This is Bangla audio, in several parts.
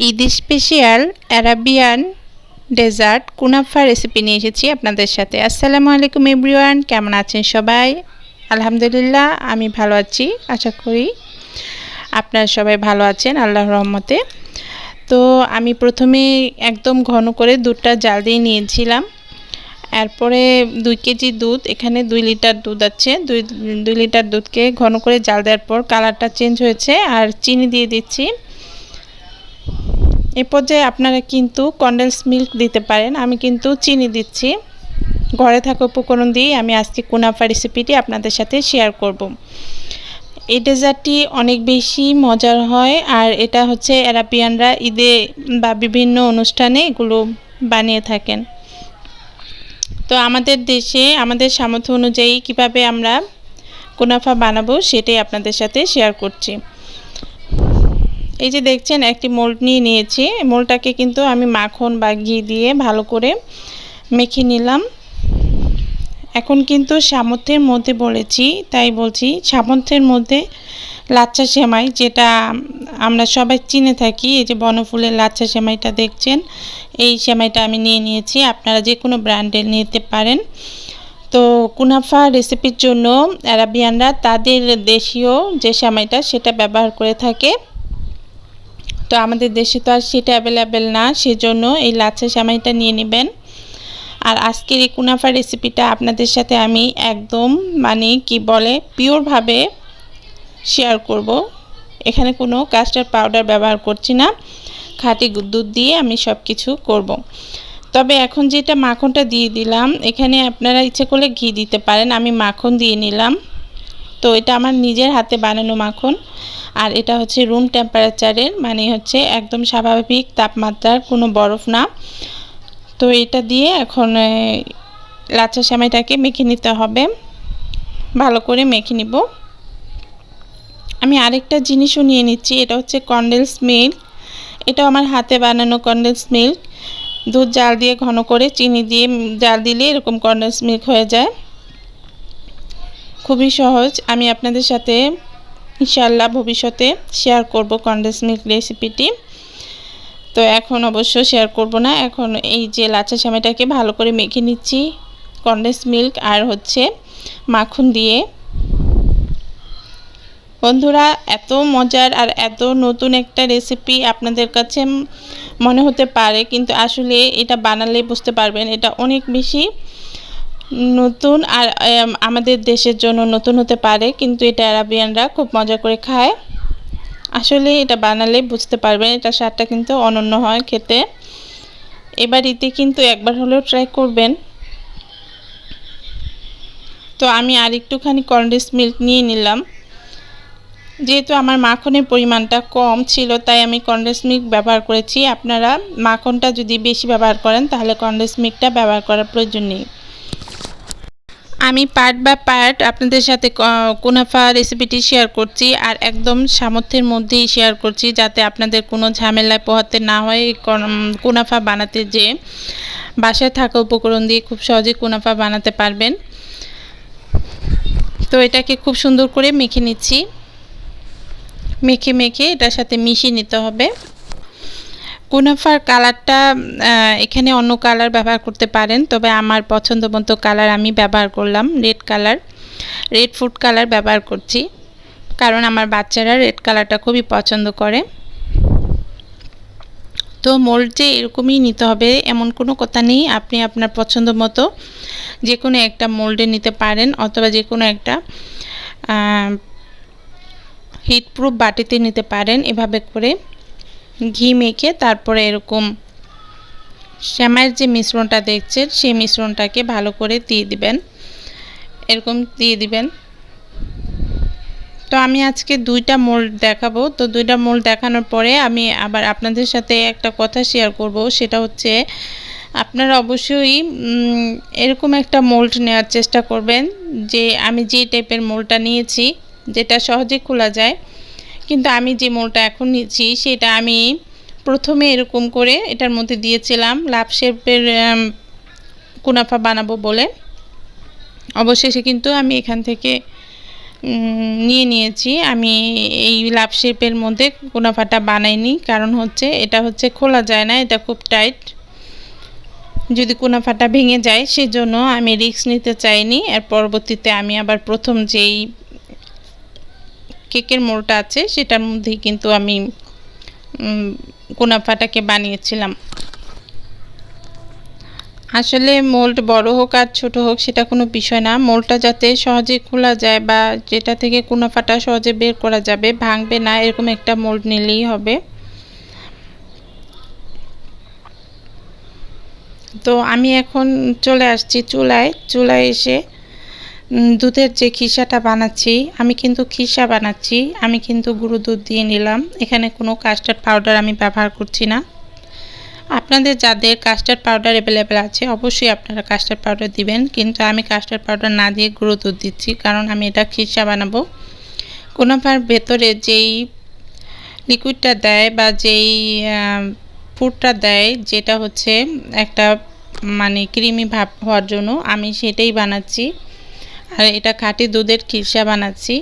Eid special Arabian dessert kunafa recipe নিয়ে এসেছি আপনাদের সাথে। আসসালামু আলাইকুম এভরিওয়ান, কেমন আছেন সবাই? আলহামদুলিল্লাহ, আমি ভালো আছি, আশা করি আপনারা সবাই ভালো আছেন আল্লাহ রহমতে। তো আমি প্রথমে একদম ঘন করে দুধটা জাল দিয়ে নিয়েছিলাম। এরপরে দুই কেজি দুধ, এখানে দুই লিটার দুধ আছে। দুই দুই লিটার দুধকে ঘন করে জাল দেওয়ার পর কালারটা চেঞ্জ হয়েছে। আর চিনি দিয়ে দিচ্ছি। এ পর্যায়ে আপনারা কিন্তু কন্ডেন্স মিল্ক দিতে পারেন। আমি কিন্তু চিনি দিচ্ছি। ঘরে থাকা উপকরণ দিয়ে আমি আজকে কুনাফা রেসিপিটি আপনাদের সাথে শেয়ার করব। এই ডেজার্টটি অনেক বেশি মজার হয় আর এটা হচ্ছে অ্যারাবিয়ানরা ঈদে বা বিভিন্ন অনুষ্ঠানে এগুলো বানিয়ে থাকেন। তো আমাদের দেশে, আমাদের সামর্থ্য অনুযায়ী কীভাবে আমরা কুনাফা বানাবো সেটাই আপনাদের সাথে শেয়ার করছি। এই যে দেখছেন, একটি মোল্ড নিয়ে নিয়েছি। মোলটাকে কিন্তু আমি মাখন বা ঘি দিয়ে ভালো করে মেখে নিলাম। এখন কিন্তু সামর্থ্যের মধ্যে বলেছি, তাই বলছি সামর্থ্যের মধ্যে লাচ্চা সেমাই, যেটা আমরা সবাই চিনে থাকি, এই যে বনফুলের লাচ্চা সেমাইটা দেখছেন, এই সেমাইটা আমি নিয়ে নিয়েছি। আপনারা যে কোনো ব্র্যান্ডের নিতে পারেন। তো কুনাফা রেসিপির জন্য অ্যারাবিয়ানরা তাদের দেশীয় যে সেমাইটা, সেটা ব্যবহার করে থাকে। তো আমাদের দেশে তো আর সেটা অ্যাভেলেবেল না, সেজন্য এই লাচ্ছা সেমাইটা নিয়ে নেবেন। আর আজকের এই কুনাফা রেসিপিটা আপনাদের সাথে আমি একদম মানে কি বলে পিওরভাবে শেয়ার করব। এখানে কোনো কাস্টার্ড পাউডার ব্যবহার করছি না, খাঁটি দুধ দিয়ে আমি সব কিছু করব। তবে এখন যেটা মাখনটা দিয়ে দিলাম, এখানে আপনারা ইচ্ছে করলে ঘি দিতে পারেন, আমি মাখন দিয়ে নিলাম। তো এটা আমার নিজের হাতে বানানো মাখন। আর এটা হচ্ছে রুম টেম্পারেচারের মানে হচ্ছে একদম স্বাভাবিক তাপমাত্রার কোনো বরফ না। তো এটা দিয়ে এখন লাচ্চা সেমাইটাকে মেখে নিতে হবে। ভালো করে মেখে নিব। আমি আরেকটা জিনিসও নিয়ে নিচ্ছি, এটা হচ্ছে কন্ডেন্স মিল্ক এটা আমার হাতে বানানো কন্ডেন্স মিল্ক দুধ জাল দিয়ে ঘন করে চিনি দিয়ে, জাল দিলে এরকম কন্ডেন্স মিল্ক হয়ে যায়। খুবই সহজ। আমি আপনাদের সাথে ইনশাল্লাহ ভবিষ্যতে শেয়ার করব কন্ডেন্স মিল্ক রেসিপিটি তো এখন অবশ্য শেয়ার করব না। এখন এই যে লাচা সামাইটাকে ভালো করে মেখে নিচ্ছি কন্ডেন্স মিল্ক আর হচ্ছে মাখন দিয়ে। বন্ধুরা, এত মজার আর এত নতুন একটা রেসিপি আপনাদের কাছে মনে হতে পারে, কিন্তু আসলে এটা বানালে বুঝতে পারবেন, এটা অনেক বেশি নতুন আর আমাদের দেশের জন্য নতুন হতে পারে, কিন্তু এটা অ্যারাবিয়ানরা খুব মজা করে খায়। আসলে এটা বানালে বুঝতে পারবেন, এটা স্বাদটা কিন্তু অনন্য হয় খেতে। এবার ইতে কিন্তু একবার হলেও ট্রাই করবেন। তো আমি আর একটুখানি কন্ডেন্স মিল্ক নিয়ে নিলাম। যেহেতু আমার মাখনের পরিমাণটা কম ছিল, তাই আমি কন্ডেন্স মিল্ক ব্যবহার করেছি। আপনারা মাখনটা যদি বেশি ব্যবহার করেন, তাহলে কন্ডেন্স মিল্কটা ব্যবহার করার প্রয়োজন নেই। আমি পার্ট বা পার্ট আপনাদের সাথে কুনাফা রেসিপিটি শেয়ার করছি আর একদম সামর্থ্যের মধ্যেই শেয়ার করছি যাতে আপনাদের কোনো ঝামেলায় পোহাতে না হয় কুনাফা বানাতে যে বাসায় থাকা উপকরণ দিয়ে খুব সহজে কুনাফা বানাতে পারবেন। তো এটাকে খুব সুন্দর করে মেখে নিচ্ছি। মেখে মেখে এটার সাথে মিশিয়ে নিতে হবে। কুনাফার কালারটা এখানে অন্য কালার ব্যবহার করতে পারেন, তবে আমার পছন্দ মতো কালার আমি ব্যবহার করলাম, red colour, red food colour ব্যবহার করছি, কারণ আমার বাচ্চারা রেড কালারটা খুবই পছন্দ করে। তো মোল্ড যে এরকমই নিতে হবে, এমন কোনো কথা নেই, আপনি আপনার পছন্দ মতো যে কোনো একটা মোল্ডে নিতে পারেন, অথবা যে কোনো একটা হিটপ্রুফ বাটিতে নিতে পারেন, এভাবে করে। ঘি মেখে তারপরে এরকম শ্যামাইয়ের যে মিশ্রণটা দেখছেন, সেই মিশ্রণটাকে ভালো করে দিয়ে দিবেন। এরকম দিয়ে দিবেন। তো আমি আজকে দুইটা মোল্ড দেখাবো। তো দুইটা মোল্ড দেখানোর পরে আমি আবার আপনাদের সাথে একটা কথা শেয়ার করব। সেটা হচ্ছে, আপনারা অবশ্যই এরকম একটা মোল্ড নেওয়ার চেষ্টা করবেন যে আমি যে টাইপের মোল্ডটা নিয়েছি, যেটা সহজে খোলা যায়। কিন্তু আমি যে মোলটা এখন নিচ্ছি, সেটা আমি প্রথমে এরকম করে এটার মধ্যে দিয়েছিলাম। লাভ শেপের কুনাফা বানাবো বলে। অবশেষে কিন্তু আমি এখান থেকে নিয়ে নিয়েছি। আমি এই লাভ শেপের মধ্যে কুনাফাটা বানাইনি, কারণ হচ্ছে এটা হচ্ছে খোলা যায় না, এটা খুব টাইট। যদি কুনাফাটা ভেঙে যায়, সেজন্য আমি রিস্ক নিতে চাইনি। এর পরবর্তীতে আমি আবার প্রথম যেই কেকের মোলটা আছে, সেটার মধ্যেই কিন্তু আমি কোনাফাটাকে বানিয়েছিলাম। আসলে মোল্ড বড় হোক আর ছোট হোক, সেটা কোনো বিষয় না। মোল্ডটা যাতে সহজে খোলা যায় বা যেটা থেকে কুনাফাটা সহজে বের করা যাবে, ভাঙবে না, এরকম একটা মোল্ড নিলেই হবে। তো আমি এখন চলে আসছি চুলায়। চুলায় এসে দুধের যে খিসাটা বানাচ্ছি, আমি কিন্তু খিসা বানাচ্ছি, আমি কিন্তু গুঁড়ো দুধ দিয়ে নিলাম। এখানে কোনো কাস্টার্ড পাউডার আমি ব্যবহার করছি না। আপনাদের যাদের কাস্টার্ড পাউডার অ্যাভেলেবেল আছে, অবশ্যই আপনারা কাস্টার্ড পাউডার দিবেন, কিন্তু আমি কাস্টার্ড পাউডার না দিয়ে গুঁড়ো দুধ দিচ্ছি, কারণ আমি এটা খিসা বানাবো। কোনোবার ভেতরে যেই লিকুইডটা দেয় বা যেই ফুডটা দেয়, যেটা হচ্ছে একটা মানে ক্রিমি ভাব হওয়ার জন্য আমি সেটাই বানাচ্ছি। আর এটা খাঁটি দুধের খিরসা বানাচ্ছি।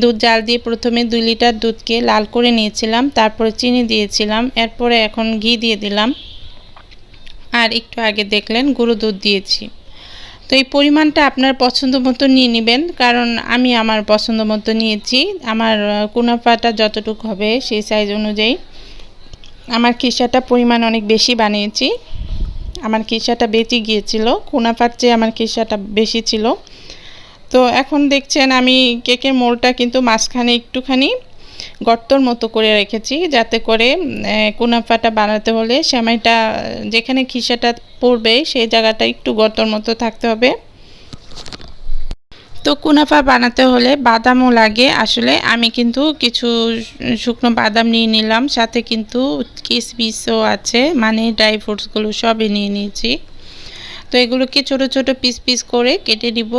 দুধ জাল দিয়ে প্রথমে দুই লিটার দুধকে লাল করে নিয়েছিলাম, তারপরে চিনি দিয়েছিলাম, এরপরে এখন ঘি দিয়ে দিলাম। আর একটু আগে দেখলেন গুঁড়ো দুধ দিয়েছি। তো এই পরিমাণটা আপনার পছন্দ মতো নিয়ে নেবেন, কারণ আমি আমার পছন্দ মতো নিয়েছি। আমার কুনাফাটা যতটুকু হবে সেই সাইজ অনুযায়ী। আমার খিসাটা পরিমাণ অনেক বেশি বানিয়েছি। আমার খিসাটা বেঁচে গিয়েছিল, কুনাফার চেয়ে আমার খিসাটা বেশি ছিল। তো এখন দেখছেন আমি কেকের মোলটা কিন্তু মাঝখানে একটুখানি গর্তর মতো করে রেখেছি, যাতে করে কুনাফাটা বানাতে হলে সেমাইটা, যেখানে খিসাটা পড়বে সেই জায়গাটা একটু গর্তর মতো থাকতে হবে। তো কুনাফা বানাতে হলে বাদামও লাগে। আসলে আমি কিন্তু কিছু শুকনো বাদাম নিয়ে নিলাম, সাথে কিন্তু কিসমিসও আছে মানে ড্রাই ফ্রুটসগুলো সবই নিয়ে নিয়েছি। তো এগুলোকে ছোট ছোট পিস পিস করে কেটে নিব।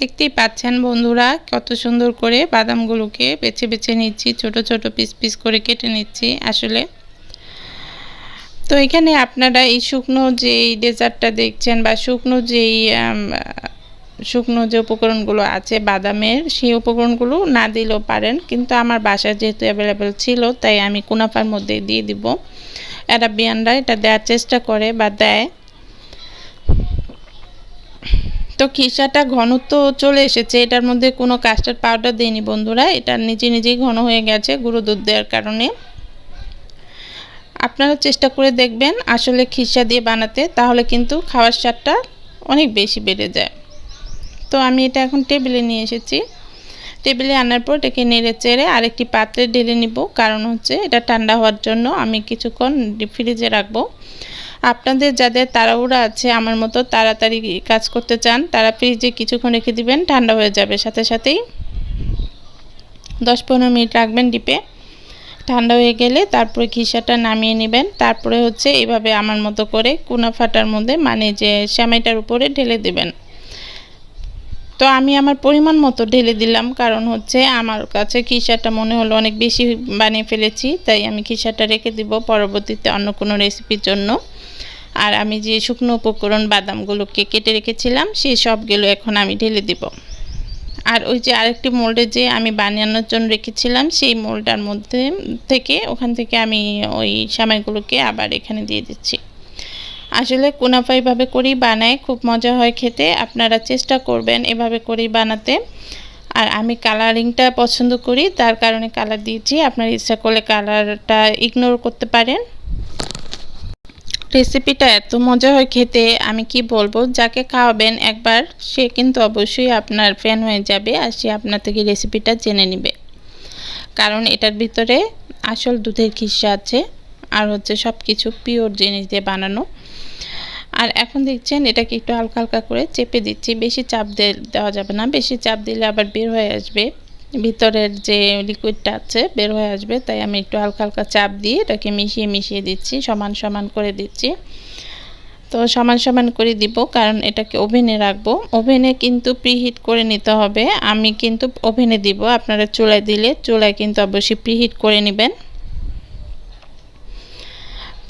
দেখতেই পাচ্ছেন বন্ধুরা, কত সুন্দর করে বাদামগুলোকে বেছে বেছে নিচ্ছি, ছোট ছোট পিস পিস করে কেটে নিচ্ছি আসলে। তো এখানে আপনারা এই শুকনো যে ডেজার্টটা দেখছেন বা শুকনো যেই শুকনো যে উপকরণগুলো আছে বাদামের, সেই উপকরণগুলো না দিলেও পারেন, কিন্তু আমার বাসায় যেহেতু অ্যাভেলেবেল ছিল, তাই আমি কুনাফার মধ্যে দিয়ে দিব। অ্যারাবিয়ানরা এটা দেওয়ার চেষ্টা করে বা দেয়। তো খিসাটা ঘনত্ব চলে এসেছে। এটার মধ্যে কোনো কাস্টার্ড পাউডার দিইনি বন্ধুরা। এটা নিজে নিজেই ঘন হয়ে গেছে গুঁড়ো দুধ দেওয়ার কারণে। আপনারা চেষ্টা করে দেখবেন আসলে খিসা দিয়ে বানাতে, তাহলে কিন্তু খাওয়ার স্বাদটা অনেক বেশি বেড়ে যায়। তো আমি এটা এখন টেবিলে নিয়ে এসেছি। টেবিলে আনার পর এটাকে নেড়ে চেড়ে আরেকটি পাত্রে ঢেলে নিব। কারণ হচ্ছে এটা ঠান্ডা হওয়ার জন্য আমি কিছুক্ষণ ফ্রিজে রাখব। আপনাদের যাদের তাড়াহুড়া আছে, আমার মতো তাড়াতাড়ি কাজ করতে চান, তারা ফ্রিজে কিছুক্ষণ রেখে দিবেন, ঠান্ডা হয়ে যাবে। সাথে সাথেই দশ পনেরো মিনিট রাখবেন ডিপে। ঠান্ডা হয়ে গেলে তারপরে ঘিসাটা নামিয়ে নেবেন। তারপরে হচ্ছে এইভাবে আমার মতো করে কুনা ফাটার মধ্যে মানে যে সেমাইটার উপরে ঢেলে দেবেন। তো আমি আমার পরিমাণ মতো ঢেলে দিলাম, কারণ হচ্ছে আমার কাছে খিসাটা মনে হলো অনেক বেশি বানিয়ে ফেলেছি, তাই আমি খিসাটা রেখে দিব পরবর্তীতে অন্য কোনো রেসিপির জন্য। আর আমি যে শুকনো উপকরণ বাদামগুলোকে কেটে রেখেছিলাম, সেই সবগুলো এখন আমি ঢেলে দিব। আর ওই যে আরেকটি মোল্ডে যে আমি বানানোর জন্য রেখেছিলাম, সেই মোল্ডটার মধ্যে থেকে ওখান থেকে আমি ওই সামাইগুলোকে আবার এখানে দিয়ে দিচ্ছি। আসলে কুনাফা এভাবে করেই বানায়, খুব মজা হয় খেতে। আপনারা চেষ্টা করবেন এভাবে করেই বানাতে। আর আমি কালারিংটা পছন্দ করি, তার কারণে কালার দিয়েছি। আপনার ইচ্ছা করলে কালারটা ইগনোর করতে পারেন। রেসিপিটা এত মজা হয় খেতে, আমি কি বলব? যাকে খাওয়াবেন একবার, সে কিন্তু অবশ্যই আপনার ফ্যান হয়ে যাবে আর সে আপনার থেকে রেসিপিটা জেনে নেবে। কারণ এটার ভিতরে আসল দুধের খিসা আছে আর হচ্ছে সব কিছু পিওর জিনিস দিয়ে বানানো। আর এখন দেখছেন এটাকে একটু হালকা হালকা করে চেপে দিচ্ছি। বেশি চাপ দেওয়া যাবে না। বেশি চাপ দিলে আবার বের হয়ে আসবে। ভিতরের যে লিকুইডটা আছে বের হয়ে আসবে, তাই আমি একটু হালকা হালকা চাপ দিয়ে এটাকে মিশিয়ে মিশিয়ে দিচ্ছি, সমান সমান করে দিচ্ছি। তো সমান সমান করে দিব, কারণ এটাকে ওভেনে রাখব। ওভেনে কিন্তু প্রিহিট করে নিতে হবে। আমি কিন্তু ওভেনে দিব, আপনারা চুলায় দিলে চুলায় কিন্তু অবশ্যই প্রিহিট করে নেবেন।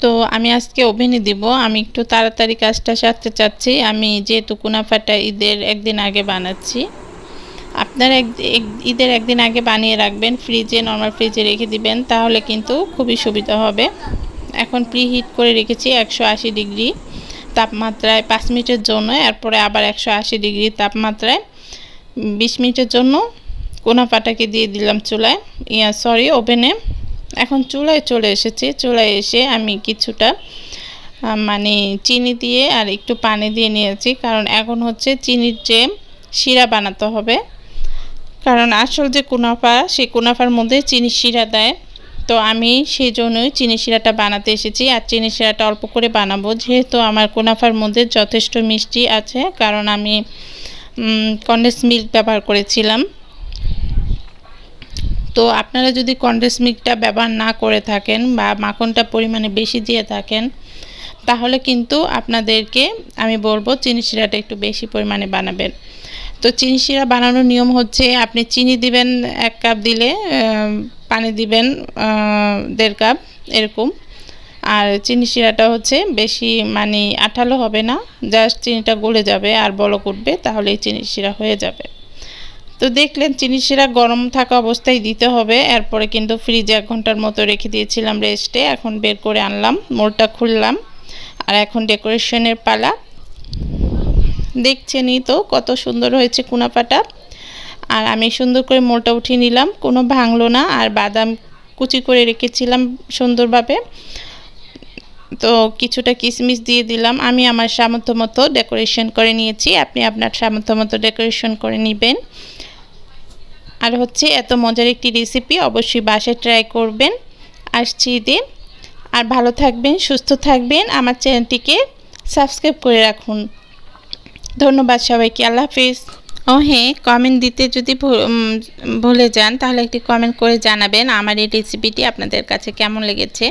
তো আমি আজকে ওভেনে দিব, আমি একটু তাড়াতাড়ি কাজটা সারতে চাচ্ছি। আমি যেহেতু কুনাফাটা ঈদের একদিন আগে বানাচ্ছি। আপনার এক ঈদের একদিন আগে বানিয়ে রাখবেন, ফ্রিজে নর্মাল ফ্রিজে রেখে দিবেন, তাহলে কিন্তু খুবই সুবিধা হবে। এখন প্রি হিট করে রেখেছি একশো আশি ডিগ্রি তাপমাত্রায় পাঁচ মিনিটের জন্য, এরপরে আবার একশো আশি ডিগ্রি তাপমাত্রায়। বিশ মিনিটের জন্য কোনা পাটাকে দিয়ে দিলাম চুলায়। ইয়া সরি ওভেনে। এখন চুলায় চলে এসেছি। চুলায় এসে আমি কিছুটা মানে চিনি দিয়ে আর একটু পানি দিয়ে নিয়েছি, কারণ এখন হচ্ছে চিনির যে শিরা বানাতে হবে। কারণ আসল যে কুনাফা, সেই কুনাফার মধ্যে চিনি শিরা দেয়। তো আমি সেই জন্যই চিনি শিরাটা বানাতে এসেছি। আর চিনি শিরাটা অল্প করে বানাবো, যেহেতু আমার কুনাফার মধ্যে যথেষ্ট মিষ্টি আছে, কারণ আমি কন্ডেন্স মিল্ক ব্যবহার করেছিলাম। তো আপনারা যদি কন্ডেন্স মিল্কটা ব্যবহার না করে থাকেন বা মাখনটা পরিমাণে বেশি দিয়ে থাকেন, তাহলে কিন্তু আপনাদেরকে, আমি বলব, চিনি শিরাটা একটু বেশি পরিমাণে বানাবেন। তো চিনি শিরা বানানোর নিয়ম হচ্ছে আপনি চিনি দিবেন এক কাপ দিলে পানি দিবেন দেড় কাপ, এরকম। আর চিনি শিরাটা হচ্ছে বেশি মানে আঠালো হবে না জাস্ট চিনিটা গলে যাবে আর বলক উঠবে, তাহলেই চিনি শিরা হয়ে যাবে। তো দেখলেন চিনি শিরা গরম থাকা অবস্থায় দিতে হবে, এরপরে কিন্তু ফ্রিজে এক ঘণ্টার মতো রেখে দিয়েছিলাম রেস্টে, এখন বের করে আনলাম, মোড়টা খুললাম, আর এখন ডেকোরেশনের পালা। দেখছেনই তো কত সুন্দর হয়েছে কুনাপাটা। আর আমি সুন্দর করে মোলটা উঠিয়ে নিলাম, কোনো ভাঙলো না, আর বাদাম কুচি করে রেখেছিলাম সুন্দরভাবে। তো কিছুটা কিশমিশ দিয়ে দিলাম, আমি আমার সামর্থ্য মতো ডেকোরেশন করে নিয়েছি, আপনি আপনার সামর্থ্য মতো ডেকোরেশন করে নেবেন। আর হচ্ছে এত মজার একটি রেসিপি অবশ্যই বাসায় ট্রাই করবেন, আসছি দিন। আর ভালো থাকবেন, সুস্থ থাকবেন, আমার চ্যানেলটিকে সাবস্ক্রাইব করে রাখুন। ধন্যবাদ সবাইকে, আল্লাহ হাফিজ। ও হ্যাঁ কমেন্ট দিতে যদি ভুলে যান, তাহলে একটি কমেন্ট করে জানাবেন আমার এই রেসিপিটি আপনাদের কাছে কেমন লেগেছে।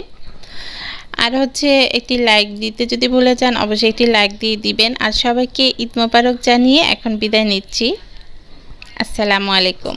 আর হচ্ছে একটি লাইক দিতে যদি ভুলে যান, অবশ্যই একটি লাইক দিয়ে দিবেন। আর সবাইকে ঈদ মোবারক জানিয়ে এখন বিদায় নিচ্ছি। আসসালামু আলাইকুম।